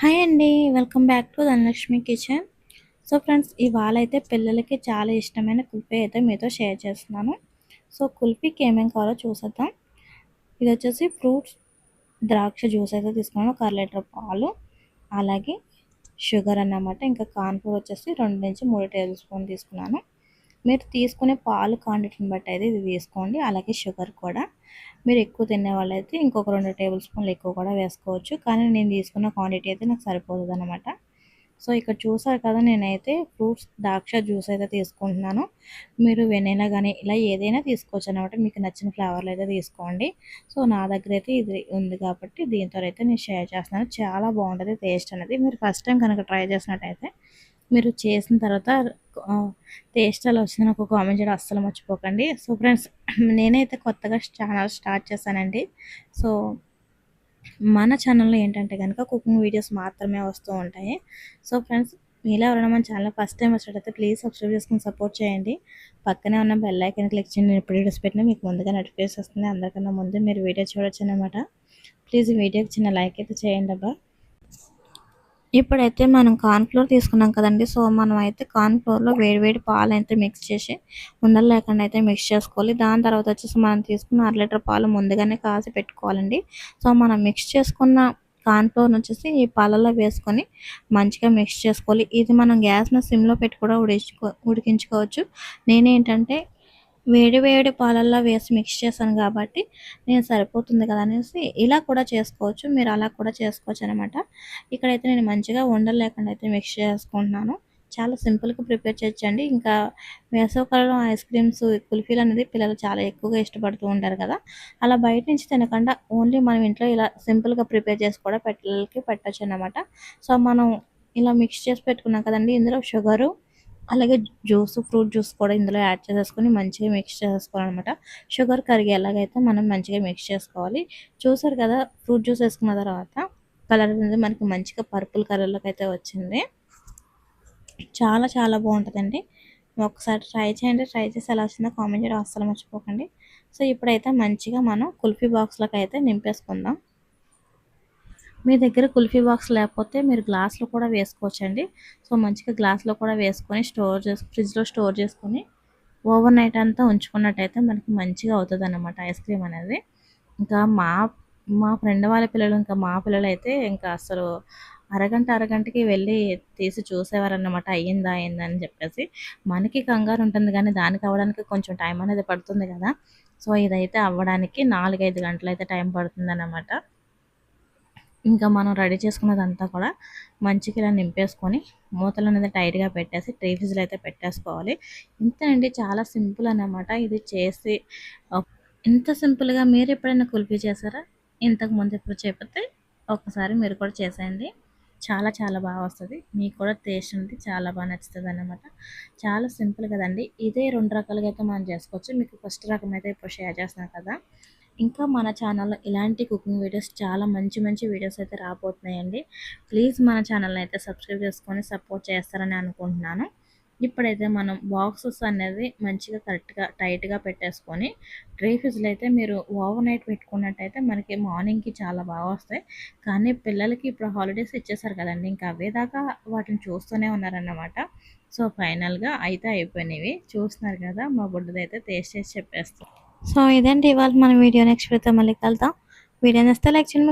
Hi అండి welcome back to Dhanalakshmi kitchen. So friends ఇవాళ అయితే పిల్లలకి చాలా ఇష్టమైన కుల్ఫీ అయితే మీతో షేర్ చేస్తున్నాను. సో కుల్ఫీకి ఏమేమి కావాలో చూసేద్దాం. ఇది వచ్చేసి ఫ్రూట్స్ ద్రాక్ష జ్యూస్ అయితే తీసుకున్నాను ఒక అర లీటర్ పాలు. అలాగే షుగర్ అన్నమాట ఇంకా కార్న్ఫ్లోర్ వచ్చేసి రెండు నుంచి మూడు టేబుల్ స్పూన్ తీసుకున్నాను. మీరు తీసుకునే పాలు క్వాంటిటీని బట్టి అయితే ఇది తీసుకోండి అలాగే షుగర్ కూడా. మీరు ఎక్కువ తినే వాళ్ళైతే ఇంకొక రెండు టేబుల్ స్పూన్లు ఎక్కువ కూడా వేసుకోవచ్చు. కానీ నేను తీసుకున్న క్వాంటిటీ అయితే నాకు సరిపోతుంది అనమాట సో ఇక్కడ చూసారు కదా నేనైతే ఫ్రూట్స్ ద్రాక్ష జ్యూస్ అయితే తీసుకుంటున్నాను. మీరు వెనైనా కానీ ఇలా ఏదైనా తీసుకోవచ్చు అనమాట మీకు నచ్చిన ఫ్లేవర్లు అయితే తీసుకోండి. సో నా దగ్గర అయితే ఇది ఉంది కాబట్టి దీంతో అయితే నేను షేర్ చేస్తున్నాను. చాలా బాగుంటుంది టేస్ట్ అనేది. మీరు ఫస్ట్ టైం కనుక ట్రై చేసినట్టయితే మీరు చేసిన తర్వాత టేస్ట్ అలా వచ్చిందని ఒక కామెంట్ చేయడం అస్సలు మర్చిపోకండి. సో ఫ్రెండ్స్ నేనైతే కొత్తగా ఛానల్ స్టార్ట్ చేశానండి. సో మన ఛానల్లో ఏంటంటే కనుక కుకింగ్ వీడియోస్ మాత్రమే వస్తూ ఉంటాయి. సో ఫ్రెండ్స్ మీలో ఎవరైనా మన ఛానల్ ఫస్ట్ టైం వచ్చినట్టయితే ప్లీజ్ సబ్స్క్రైబ్ చేసుకుని సపోర్ట్ చేయండి. పక్కనే ఉన్న బెల్ ఐకన్ క్లిక్ చేయండి. నేను ఎప్పుడు వీడియోస్ పెట్టినా మీకు ముందుగా నోటిఫికేషన్ వస్తుంది అందరికన్నా ముందు మీరు వీడియో చూడొచ్చు అనమాట ప్లీజ్ వీడియోకి చిన్న లైక్ అయితే చేయండి అబ్బా. ఇప్పుడైతే మనం కార్న్ఫ్లోర్ తీసుకున్నాం కదండి. సో మనం అయితే కార్న్ఫ్లోర్లో వేడివేడి పాలు అయితే మిక్స్ చేసి ఉండలు లేకుండా అయితే మిక్స్ చేసుకోవాలి. దాని తర్వాత వచ్చేసి మనం తీసుకున్న అర లీటర్ పాలు ముందుగానే కాసి పెట్టుకోవాలండి. సో మనం మిక్స్ చేసుకున్న కార్న్ఫ్లోర్ వచ్చేసి ఈ పాలలో వేసుకొని మంచిగా మిక్స్ చేసుకోవాలి. ఇది మనం గ్యాస్ను సిమ్లో పెట్టి కూడా ఉడికించుకో ఉడికించుకోవచ్చు. నేనేంటంటే వేడి వేడి పాలల్లో వేసి మిక్స్ చేశాను కాబట్టి నేను సరిపోతుంది కదా అనేసి ఇలా కూడా చేసుకోవచ్చు. మీరు అలా కూడా చేసుకోవచ్చు అనమాట ఇక్కడైతే నేను మంచిగా ఉండలు లేకుండా అయితే మిక్స్ చేసుకుంటున్నాను. చాలా సింపుల్గా ప్రిపేర్ చేయొచ్చండి ఇంకా వేసవకాలంలో ఐస్ క్రీమ్స్ కుల్ఫీలు అనేది పిల్లలు చాలా ఎక్కువగా ఇష్టపడుతూ ఉంటారు కదా. అలా బయట నుంచి తినకుండా ఓన్లీ మనం ఇంట్లో ఇలా సింపుల్గా ప్రిపేర్ చేసి కూడా పిల్లలకి పెట్టచ్చు అనమాట సో మనం ఇలా మిక్స్ చేసి పెట్టుకున్నాం కదండి ఇందులో షుగరు అలాగే జ్యూస్ ఫ్రూట్ జ్యూస్ కూడా ఇందులో యాడ్ చేసేసుకొని మంచిగా మిక్స్ చేసేసుకోవాలన్నమాట షుగర్ కరిగేలాగైతే మనం మంచిగా మిక్స్ చేసుకోవాలి. చూసారు కదా ఫ్రూట్ జ్యూస్ వేసుకున్న తర్వాత కలర్ అనేది మనకి మంచిగా పర్పుల్ కలర్లోకి అయితే వచ్చింది. చాలా చాలా బాగుంటుందండి. ఒకసారి ట్రై చేయండి. ట్రై చేసి ఎలా వచ్చిందో కామెంట్ చేయడం అస్సలు మర్చిపోకండి. సో ఇప్పుడైతే మంచిగా మనం కుల్ఫీ బాక్స్లోకి అయితే నింపేసుకుందాం. మీ దగ్గర కుల్ఫీ బాక్స్ లేకపోతే మీరు గ్లాస్లో కూడా వేసుకోవచ్చండి. సో మంచిగా గ్లాస్లో కూడా వేసుకొని స్టోర్ చేసి ఫ్రిడ్జ్లో స్టోర్ చేసుకొని ఓవర్ నైట్ అంతా ఉంచుకున్నట్టయితే మనకి మంచిగా అవుతుంది అన్నమాట ఐస్ క్రీమ్ అనేది. ఇంకా మా మా ఫ్రెండ్ వాళ్ళ పిల్లలు ఇంకా మా పిల్లలు అయితే ఇంకా అసలు అరగంట అరగంటకి వెళ్ళి తీసి చూసేవారన్నమాట అయ్యిందా అయిందా అని చెప్పేసి. మనకి కంగారు ఉంటుంది కానీ దానికి అవ్వడానికి కొంచెం టైం అనేది పడుతుంది కదా. సో ఇదైతే అవ్వడానికి నాలుగైదు గంటలు అయితే టైం పడుతుంది అన్నమాట ఇంకా మనం రెడీ చేసుకున్నదంతా కూడా మంచిగా ఇలా నింపేసుకొని మూతలు అనేది టైట్గా పెట్టేసి ట్రీ ఫ్రిజ్లో అయితే పెట్టేసుకోవాలి. ఇంతేనండి చాలా సింపుల్ అనమాట ఇది చేసి. ఇంత సింపుల్గా మీరు ఎప్పుడైనా కుల్ఫీ చేశారా? ఇంతకు ముందు ఎప్పుడు చేపితే ఒకసారి మీరు కూడా చేసేయండి. చాలా చాలా బాగా వస్తుంది. మీకు కూడా టేస్ట్ అనేది చాలా బాగా నచ్చుతుంది అనమాట చాలా సింపుల్ కదండి. ఇదే రెండు రకాలుగా అయితే మనం చేసుకోవచ్చు. మీకు ఫస్ట్ రకం అయితే ఇప్పుడు షేర్ చేస్తున్నాను కదా. ఇంకా మన ఛానల్లో ఇలాంటి కుకింగ్ వీడియోస్ చాలా మంచి మంచి వీడియోస్ అయితే రాబోతున్నాయండి. ప్లీజ్ మన ఛానల్ని అయితే సబ్స్క్రైబ్ చేసుకొని సపోర్ట్ చేస్తారని అనుకుంటున్నాను. ఇప్పుడైతే మనం బాక్సెస్ అనేది మంచిగా కరెక్ట్గా టైట్గా పెట్టేసుకొని డ్రై ఫ్రిడ్జ్లో అయితే మీరు ఓవర్ నైట్ పెట్టుకున్నట్టయితే మనకి మార్నింగ్కి చాలా బాగా వస్తాయి. కానీ పిల్లలకి ఇప్పుడు హాలిడేస్ ఇచ్చేసారు కదండి ఇంకా అవే దాకా వాటిని చూస్తూనే ఉన్నారన్నమాట. సో ఫైనల్గా అయితే అయిపోయినవి. చూస్తున్నారు కదా మా బుడ్డదైతే టేస్ట్ చేసి చెప్పేస్తాం. సో ఇదేంటి ఇవాళ మన వీడియో. నెక్స్ట్ వీడియోతో మళ్ళీ కలుద్దాం. వీడియో నేస్తే లైక్ చేయండి